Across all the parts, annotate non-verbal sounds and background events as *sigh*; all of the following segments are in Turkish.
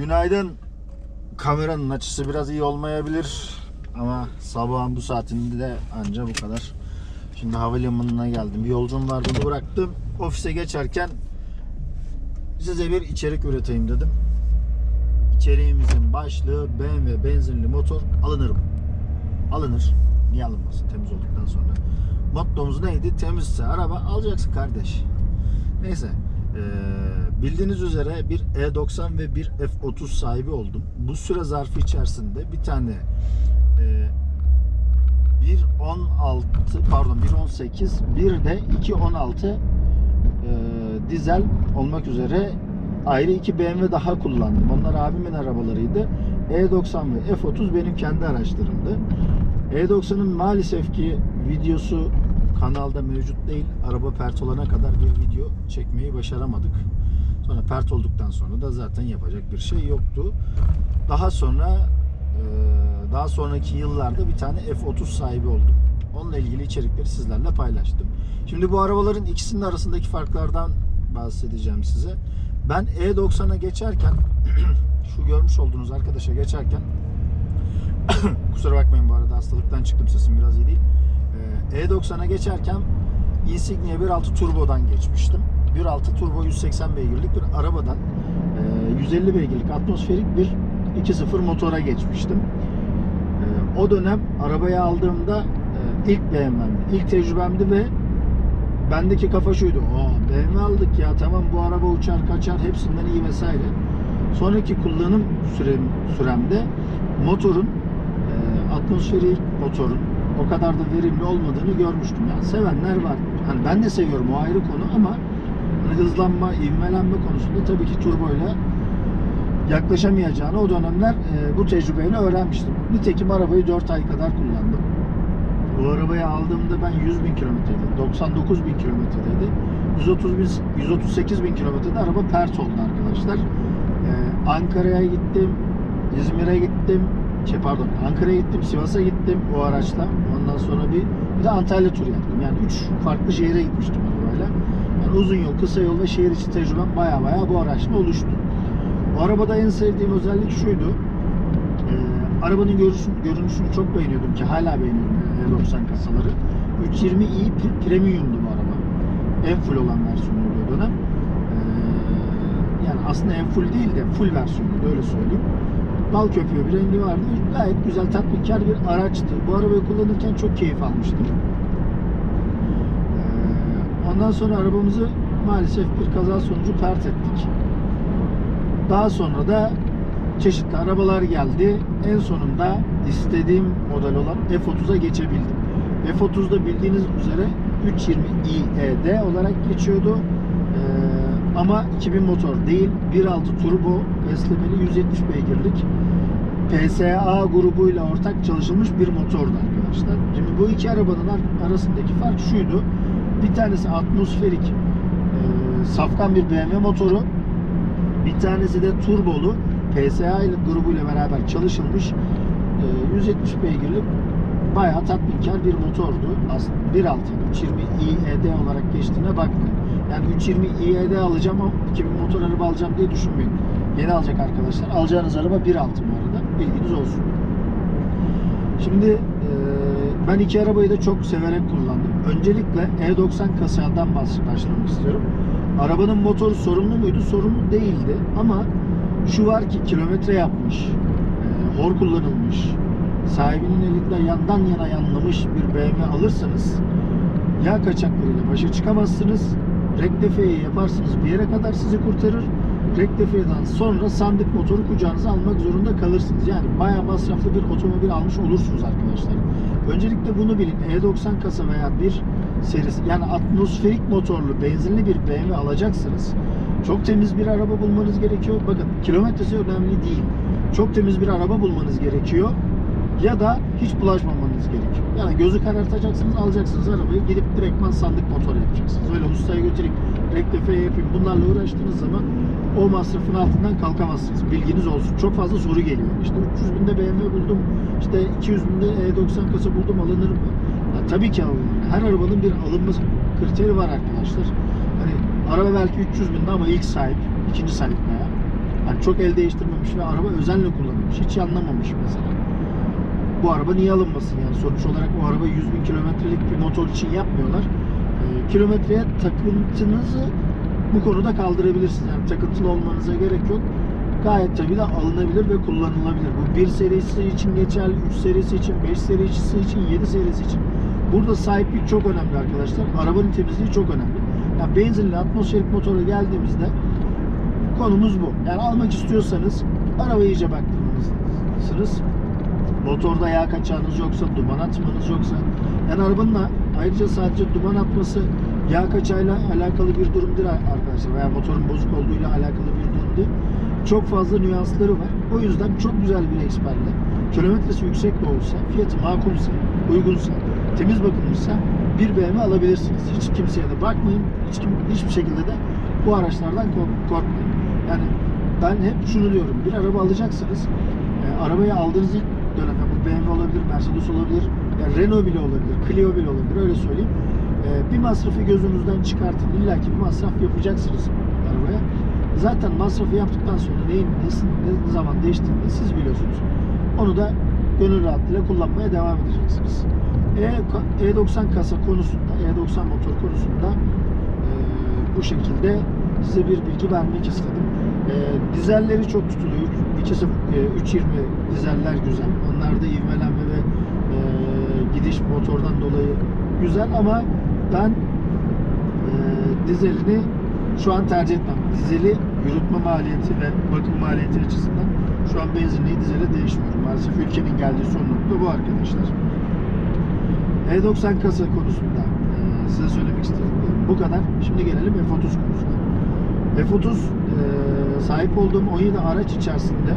Günaydın. Kameranın açısı biraz iyi olmayabilir ama sabahın bu saatinde de anca bu kadar. Şimdi havalimanına geldim. Bir yolcum var bunu bıraktım. Ofise geçerken size bir içerik üreteyim dedim. İçeriğimizin başlığı BMW benzinli motor alınır mı? Alınır. Niye alınmasın temiz olduktan sonra? Mottomuz neydi? Temizse araba alacaksın kardeş. Neyse. Ee, bildiğiniz üzere bir E90 ve bir F30 sahibi oldum. Bu süre zarfı içerisinde bir tane e, 1.16 pardon 1.18 bir de 2.16 e, dizel olmak üzere ayrı iki BMW daha kullandım. Onlar abimin arabalarıydı. E90 ve F30 benim kendi araçlarımdı. E90'ın maalesef ki videosu kanalda mevcut değil. Araba pert olana kadar bir video çekmeyi başaramadık. Sonra pert olduktan sonra da zaten yapacak bir şey yoktu. Daha sonra e, daha sonraki yıllarda bir tane F30 sahibi oldum. Onunla ilgili içerikleri sizlerle paylaştım. Şimdi bu arabaların ikisinin arasındaki farklardan bahsedeceğim size. Ben E90'a geçerken *clears throat* şu görmüş olduğunuz arkadaşa geçerken *clears throat* kusura bakmayın bu arada hastalıktan çıktım sesim biraz iyi değil. Ee, E90'a geçerken Insignia 1.6 Turbo'dan geçmiştim. 1.6 Turbo 180 beygirlik bir arabadan e, 150 beygirlik atmosferik bir 2.0 motora geçmiştim. E, O dönem arabayı aldığımda ilk BMW'mdi, ilk tecrübemdi ve bendeki kafa şuydu. Aa BMW aldık ya tamam bu araba uçar kaçar hepsinden iyi vesaire. Sonraki kullanım sürem, süremde motorun atmosferik motorun o kadar da verimli olmadığını görmüştüm. Yani sevenler var. Hani ben de seviyorum o ayrı konu ama hani hızlanma, ivmelenme konusunda tabii ki turboyla yaklaşamayacağını o dönemler e, bu tecrübeyle öğrenmiştim. Nitekim arabayı 4 ay kadar kullandım. Bu arabayı aldığımda ben 100 bin kilometreydi. 99 bin kilometredeydi. 130 bin, 138 bin kilometrede araba pert oldu arkadaşlar. Ee, Ankara'ya gittim, İzmir'e gittim, şey pardon Ankara'ya gittim, Sivas'a gittim o araçla. Ondan sonra bir, bir de Antalya turu yaptım. Yani 3 farklı şehire gitmiştim arabayla. Yani uzun yol, kısa yol ve şehir içi tecrübem baya baya bu araçla oluştu. O arabada en sevdiğim özellik şuydu. Ee, arabanın görünüşünü, görünüşünü çok beğeniyordum ki hala beğeniyorum yani E90 kasaları. 320i Pre- Premium'du bu araba. En full olan versiyonuydu o dönem. Ee, yani aslında en full değil de full versiyonuydu öyle söyleyeyim. Bal köpüğü bir rengi vardı. Gayet güzel tatminkar bir araçtı. Bu arabayı kullanırken çok keyif almıştım. Ee, ondan sonra arabamızı maalesef bir kaza sonucu pert ettik. Daha sonra da çeşitli arabalar geldi. En sonunda istediğim model olan F30'a geçebildim. F30'da bildiğiniz üzere 320iED olarak geçiyordu. Ee, ama 2000 motor değil, 1.6 turbo beslemeli 170 beygirlik PSA grubuyla ortak çalışılmış bir motordu arkadaşlar. Şimdi bu iki arabanın ar- arasındaki fark şuydu. Bir tanesi atmosferik e, safkan bir BMW motoru. Bir tanesi de turbolu PSA ile grubuyla beraber çalışılmış e, 170 beygirlik bayağı tatminkar bir motordu. Aslında 1.6 320 iED olarak geçtiğine bakmayın. Yani 320 iED alacağım ama 2000 motor araba alacağım diye düşünmeyin. Yeni alacak arkadaşlar. Alacağınız araba 1.6 bu arada. Bilginiz olsun. Şimdi e, ben iki arabayı da çok severek kullandım. Öncelikle E90 kasadan bahs- başlamak istiyorum. Arabanın motoru sorunlu muydu? Sorunlu değildi. Ama şu var ki kilometre yapmış, e, hor kullanılmış, sahibinin elinde yandan yana yanlamış bir BMW alırsanız yağ kaçaklarıyla başa çıkamazsınız. Rektifiyeyi yaparsınız bir yere kadar sizi kurtarır. Rektifiyeden sonra sandık motoru kucağınıza almak zorunda kalırsınız. Yani bayağı masraflı bir otomobil almış olursunuz arkadaşlar. Öncelikle bunu bilin. E90 kasa veya bir serisi yani atmosferik motorlu benzinli bir BMW alacaksınız. Çok temiz bir araba bulmanız gerekiyor. Bakın kilometresi önemli değil. Çok temiz bir araba bulmanız gerekiyor. Ya da hiç bulaşmamanız gerekiyor. Yani gözü karartacaksınız, alacaksınız arabayı, gidip direktman sandık motor yapacaksınız. Öyle ustaya götüreyim, rektifiye yapayım. Bunlarla uğraştığınız zaman o masrafın altından kalkamazsınız. Bilginiz olsun. Çok fazla soru geliyor. İşte 300 binde BMW buldum, işte 200 binde E90 kasa buldum, alınır mı? Ya tabii ki alınır. Her arabanın bir alınma kriteri var arkadaşlar. Hani araba belki 300 binde ama ilk sahip, ikinci sahip veya Hani çok el değiştirmemiş ve araba özenle kullanılmış. Hiç anlamamış mesela. Bu araba niye alınmasın yani sonuç olarak o araba 100 bin kilometrelik bir motor için yapmıyorlar. Ee, kilometreye takıntınızı bu konuda kaldırabilirsiniz. Yani takıntılı olmanıza gerek yok. Gayet tabii de alınabilir ve kullanılabilir. Bu 1 serisi için geçerli, 3 serisi için, 5 serisi için, 7 serisi için. Burada sahiplik çok önemli arkadaşlar. Arabanın temizliği çok önemli. Yani benzinli atmosferik motora geldiğimizde konumuz bu. Yani almak istiyorsanız arabayı iyice baktırmalısınız. Motorda yağ kaçağınız yoksa, duman atmanız yoksa. Yani arabanın ayrıca sadece duman atması yağ kaçağıyla alakalı bir durum değil arkadaşlar. Veya motorun bozuk olduğuyla alakalı bir durum değil. Çok fazla nüansları var. O yüzden çok güzel bir eksperle, kilometresi yüksek de olsa, fiyatı makulse, uygunsa, temiz bakılmışsa bir BMW alabilirsiniz. Hiç kimseye de bakmayın. Hiç kim, hiçbir şekilde de bu araçlardan kork- korkmayın. Yani ben hep şunu diyorum. Bir araba alacaksınız. E, arabayı aldığınız ilk BMW olabilir, Mercedes olabilir, yani Renault bile olabilir, Clio bile olabilir öyle söyleyeyim. E, bir masrafı gözünüzden çıkartın. İlla ki bir masraf yapacaksınız arabaya. Zaten masrafı yaptıktan sonra neyin nesin, ne zaman değiştiğini siz biliyorsunuz. Onu da gönül rahatlığıyla kullanmaya devam edeceksiniz. E, E90 kasa konusunda, E90 motor konusunda e, bu şekilde size bir bilgi vermek istedim. E, dizelleri çok tutuluyor. 2 e, 320 dizeller güzel. Onlarda ivmelenme ve e, gidiş motordan dolayı güzel ama ben e, dizelini şu an tercih etmem. Dizeli yürütme maliyeti ve bakım maliyeti açısından şu an benzinliği dizele değişmiyorum. Maalesef ülkenin geldiği son nokta bu arkadaşlar. E90 kasa konusunda e, size söylemek istediklerim bu kadar. Şimdi gelelim F30 konusuna. F30 e, sahip olduğum 17 araç içerisinde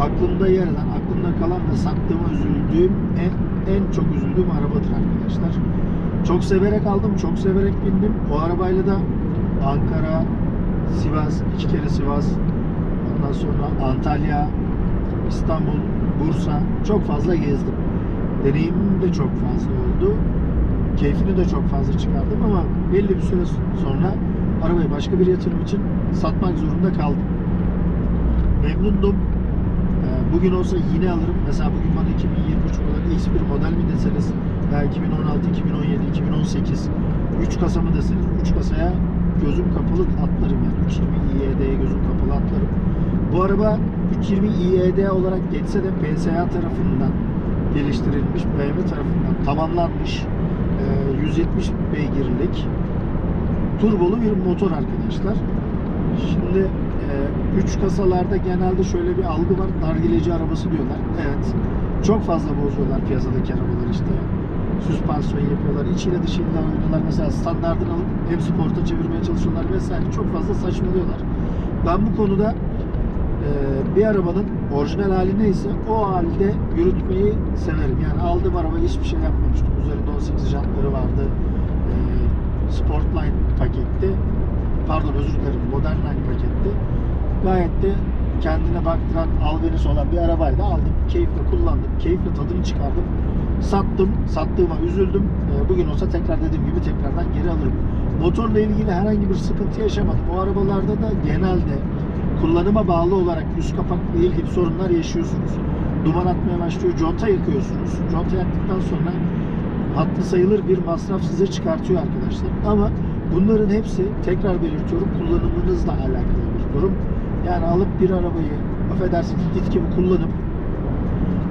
aklımda yer eden, aklımda kalan ve sattığıma üzüldüğüm en, en çok üzüldüğüm arabadır arkadaşlar. Çok severek aldım, çok severek bindim. O arabayla da Ankara, Sivas, iki kere Sivas, ondan sonra Antalya, İstanbul, Bursa çok fazla gezdim. Deneyimim de çok fazla oldu. Keyfini de çok fazla çıkardım ama belli bir süre sonra arabayı başka bir yatırım için satmak zorunda kaldım. Memnundum. Ee, Bugün olsa yine alırım. Mesela bugün bana 2023 model X1 model mi deseniz ya 2016, 2017, 2018 3 kasa mı deseniz 3 kasaya gözüm kapalı atlarım yani 320 iED'ye gözüm kapalı atlarım. Bu araba 320 iED olarak geçse de PSA tarafından geliştirilmiş, BMW tarafından tamamlanmış e, 170 beygirlik turbolu bir motor arkadaşlar. Şimdi 3 kasalarda genelde şöyle bir algı var. Nargileci arabası diyorlar. Evet. Çok fazla bozuyorlar piyasadaki arabalar işte. Süspansiyon yapıyorlar. içiyle dışıyla oynuyorlar. Mesela standartını alıp hem sporta çevirmeye çalışıyorlar vesaire. Çok fazla saçmalıyorlar. Ben bu konuda e, bir arabanın orijinal hali neyse o halde yürütmeyi severim. Yani aldığım araba hiçbir şey yapmamıştım. Üzerinde 18 jantları vardı. E, Sportline. Pardon özür dilerim. Modern Line paketti. Gayet de kendine baktıran albenisi olan bir arabaydı. Aldım. Keyifle kullandım. Keyifle tadını çıkardım. Sattım. Sattığıma üzüldüm. E, Bugün olsa tekrar dediğim gibi tekrardan geri alırım. Motorla ilgili herhangi bir sıkıntı yaşamadım. O arabalarda da genelde kullanıma bağlı olarak üst kapakla ilgili sorunlar yaşıyorsunuz. Duman atmaya başlıyor, conta yakıyorsunuz. Conta yaktıktan sonra hatlı sayılır bir masraf size çıkartıyor arkadaşlar. Ama bunların hepsi tekrar belirtiyorum kullanımınızla alakalı bir durum. Yani alıp bir arabayı affedersiniz it gibi kullanıp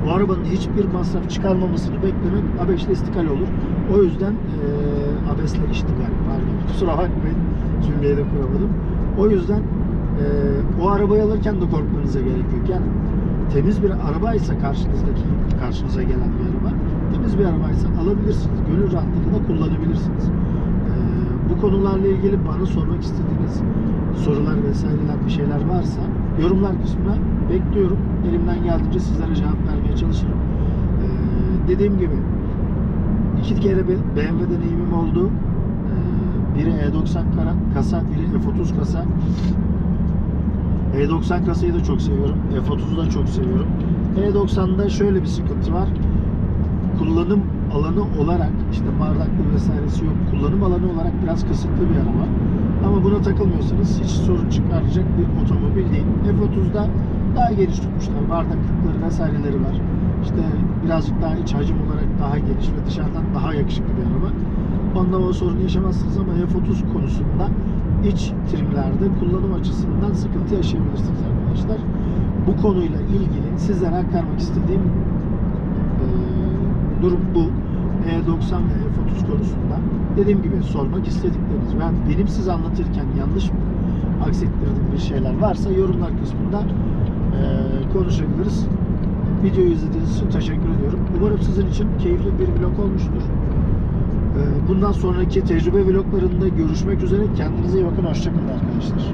o arabanın hiçbir masraf çıkarmamasını beklemek abesle istikal olur. O yüzden e, abesle iştigal pardon kusura bakmayın cümleyi de kuramadım. O yüzden e, o arabayı alırken de korkmanıza gerek yok. Yani temiz bir arabaysa karşınızdaki karşınıza gelen bir araba temiz bir arabaysa alabilirsiniz. Gönül rahatlığıyla kullanabilirsiniz. Bu konularla ilgili bana sormak istediğiniz sorular vesaireler bir şeyler varsa yorumlar kısmına bekliyorum. Elimden geldiğince sizlere cevap vermeye çalışırım. Ee, dediğim gibi iki kere bir BMW deneyimim oldu. Ee, biri E90 kara, kasa, biri F30 kasa. E90 kasayı da çok seviyorum. F30'u da çok seviyorum. E90'da şöyle bir sıkıntı var. Kullanım alanı olarak işte bardaklı vesairesi yok. Kullanım alanı olarak biraz kısıtlı bir araba. Ama buna takılmıyorsanız hiç sorun çıkaracak bir otomobil değil. F30'da daha geniş tutmuşlar. Bardaklıkları vesaireleri var. İşte birazcık daha iç hacim olarak daha geniş ve dışarıdan daha yakışıklı bir araba. Ondan o sorun yaşamazsınız ama F30 konusunda iç trimlerde kullanım açısından sıkıntı yaşayabilirsiniz arkadaşlar. Bu konuyla ilgili sizlere aktarmak istediğim durum bu. E90 ve F30 konusunda dediğim gibi sormak istedikleriniz ve benim size anlatırken yanlış aksettirdiğim bir şeyler varsa yorumlar kısmında eee, konuşabiliriz. Videoyu izlediğiniz için teşekkür ediyorum. Umarım sizin için keyifli bir vlog olmuştur. Eee, Bundan sonraki tecrübe vloglarında görüşmek üzere. Kendinize iyi bakın. Hoşçakalın arkadaşlar.